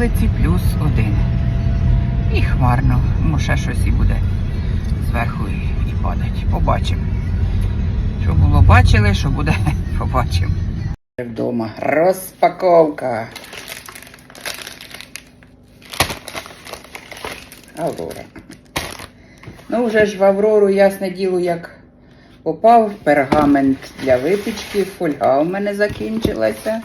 вулиці плюс один. І хмарно. Ну, ще щось і буде зверху і, і падать. Побачимо. Що було, бачили, що буде, побачимо. Вдома. Розпаковка. Аврора. Ну, вже ж в Аврору, ясне діло, як попав пергамент для випічки, фольга у мене закінчилася.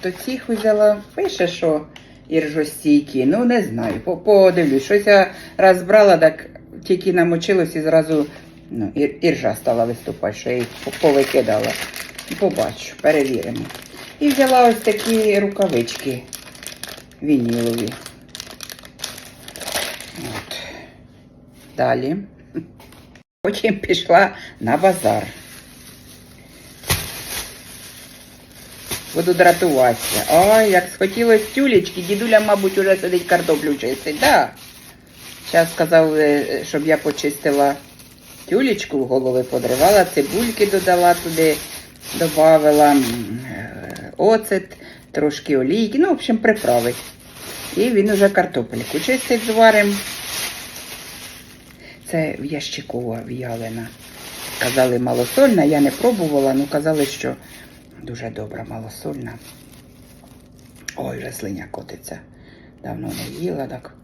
То цих взяла, пише, що іржостійкі. Ну, не знаю, подивлюсь. Щось я раз брала, так тільки намочилось і зразу ну, ір- іржа стала виступати, що я їх повикидала. Побачу, перевіримо. І взяла ось такі рукавички вінілові. От. Далі. Потім пішла на базар. Буду дратуватися. Ой, як схотілось тюлечки, дідуля, мабуть, уже сидить картоплю чистить. Да. Зараз сказав, е, щоб я почистила тюлечку, голови подривала, цибульки додала туди, додавала е, оцет, трошки олійки, ну, в общем, приправи. І він уже картопельку чистить зварим. Це ящикова в'ялина. Казали малосольна, я не пробувала, ну казали, що дуже добра малосольна. Ой, вже слиня котиться. Давно не їла так.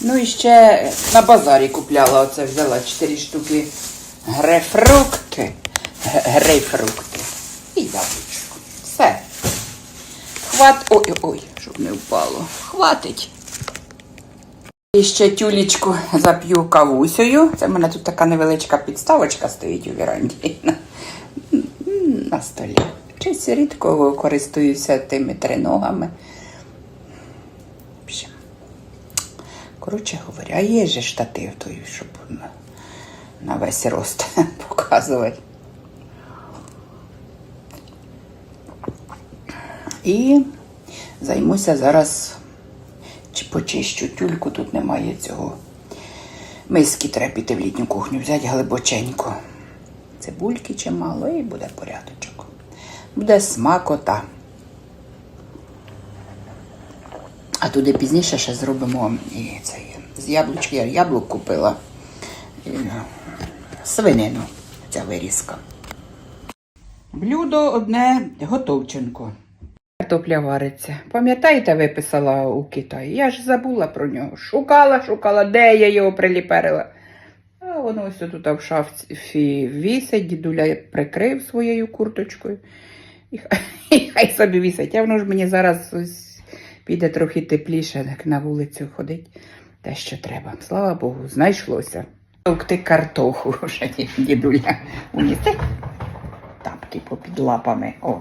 Ну і ще на базарі купляла, оце взяла 4 штуки грейпфрукти. Г- Грейпфрукти. І яблучко. Хват. Ой-ой-ой, щоб не впало. Хватить. І ще тюлечку зап'ю кавусею. Це в мене тут така невеличка підставочка стоїть у віранді на, на столі. Чись рідко користуюся тими триногами. Коротше говоря, є же штатив той, щоб на, на весь рост показувати. І займуся зараз, чи почищу тюльку, тут немає цього. Миски треба піти в літню кухню, взяти глибоченько. Цибульки чимало і буде порядочок. Буде смакота. А туди пізніше ще зробимо і цей з яблучки. Я яблук купила. І свинину, ця вирізка. Блюдо одне готовченко. Картопля вариться. Пам'ятаєте, виписала у Китаї? Я ж забула про нього. Шукала, шукала, де я його приліперила. А воно ось тут в шафі вісить, дідуля прикрив своєю курточкою. І хай, і хай собі вісить. А воно ж мені зараз ось піде трохи тепліше, так на вулицю ходить. Те, що треба. Слава Богу, знайшлося. Товкти картоху вже дідуля унісе. Тапки попід лапами. О,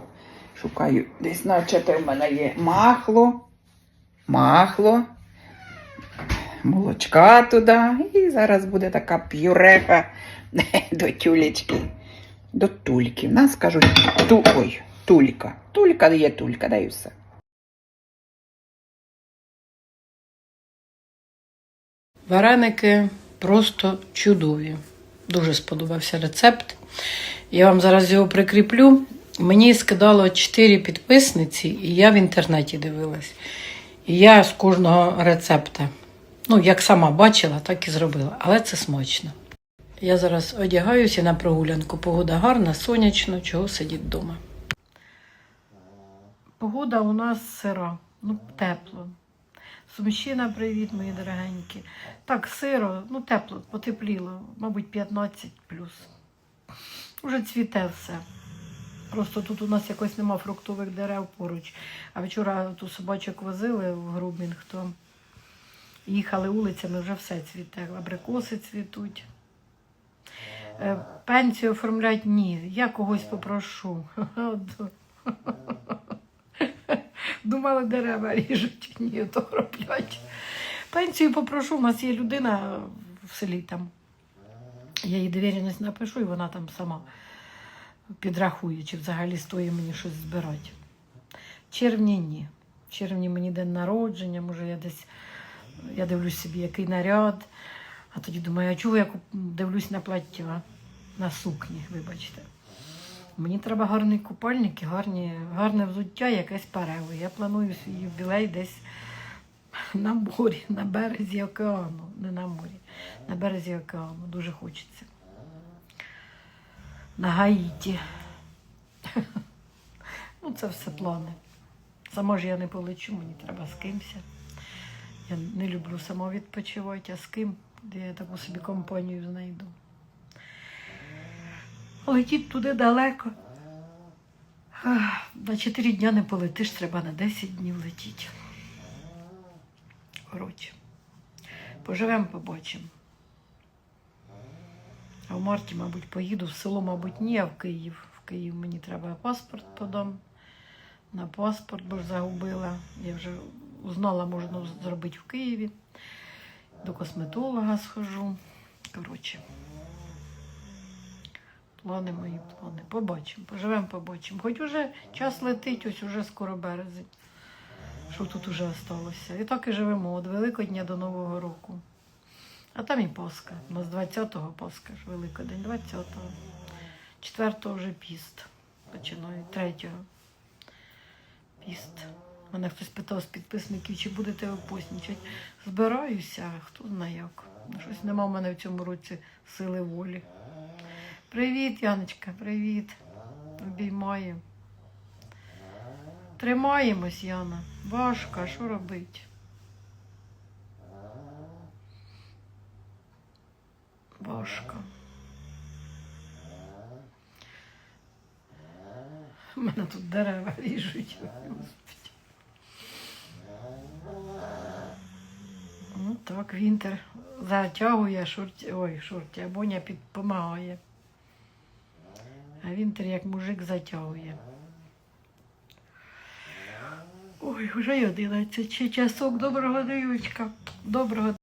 шукаю. Десь наче в мене є махло. Махло. Молочка туди. І зараз буде така п'юреха до тюлечки. До тульки. В нас кажуть ту, ой, тулька. Тулька є тулька, да і все. Вареники просто чудові. Дуже сподобався рецепт. Я вам зараз його прикріплю. Мені скидало 4 підписниці, і я в інтернеті дивилась. І я з кожного рецепта, ну, як сама бачила, так і зробила. Але це смачно. Я зараз одягаюся на прогулянку. Погода гарна, сонячно, чого сидіти вдома. Погода у нас сира, ну тепло. Сумщина, привіт, мої дорогенькі. Так, сиро, ну тепло, потепліло, мабуть, 15 плюс. Уже цвіте все. Просто тут у нас якось нема фруктових дерев поруч. А вчора ту собачок возили в Грубінг, то їхали вулицями, вже все цвіте. Абрикоси цвітуть. Е, Пенсію оформлять ні. Я когось попрошу. Думали, дерева ріжуть, ні, то роблять. Пенсію попрошу, у нас є людина в селі там. Я їй довіреність напишу, і вона там сама підрахує, чи взагалі стоїть мені щось збирати. Червні ні. В червні мені день народження, може я десь я дивлюсь собі, який наряд. А тоді думаю, а чого я дивлюсь на плаття, на сукні, вибачте. Мені треба гарний купальник і гарні, гарне взуття, якесь перево. Я планую свій юбілей десь на морі, на березі океану. Не на морі, на березі океану. Дуже хочеться. На Гаїті. Ну, це все плани. Сама ж я не полечу, мені треба з кимся. Я не люблю сама відпочивати, а з ким, де я таку собі компанію знайду. Летіть туди далеко. На 4 дня не полетиш, треба на 10 днів летіти. Коротше, поживемо, побачимо. А в марті, мабуть, поїду в село, мабуть, ні, а в Київ. В Київ мені треба паспорт подам. На паспорт, бо ж загубила. Я вже узнала, можна зробити в Києві. До косметолога схожу. Коротше. Плани мої плани. Побачимо, поживемо, побачимо. Хоч уже час летить, ось уже скоро березень. Що тут уже осталося? І так і живемо від Великодня до Нового року. А там і Пасха. У нас 20-го Пасха ж Великодень, 20-го. 4-го вже піст. Починаю, 3-го. Піст. Мене хтось питав з підписників, чи будете ви постнічати. Збираюся, хто знає як. Щось нема в мене в цьому році сили волі. Привіт, Яночка, привіт. Обіймаю. Тримаємось, Яна. Важко, що робити? Важко. У мене тут дерева ріжуть. Ну так, Вінтер затягує шорті, ой, шорті, а Боня підпомагає. А Вінтер як мужик затягує. Ой, вже й 11 ще часок. Доброго дивочка. Доброго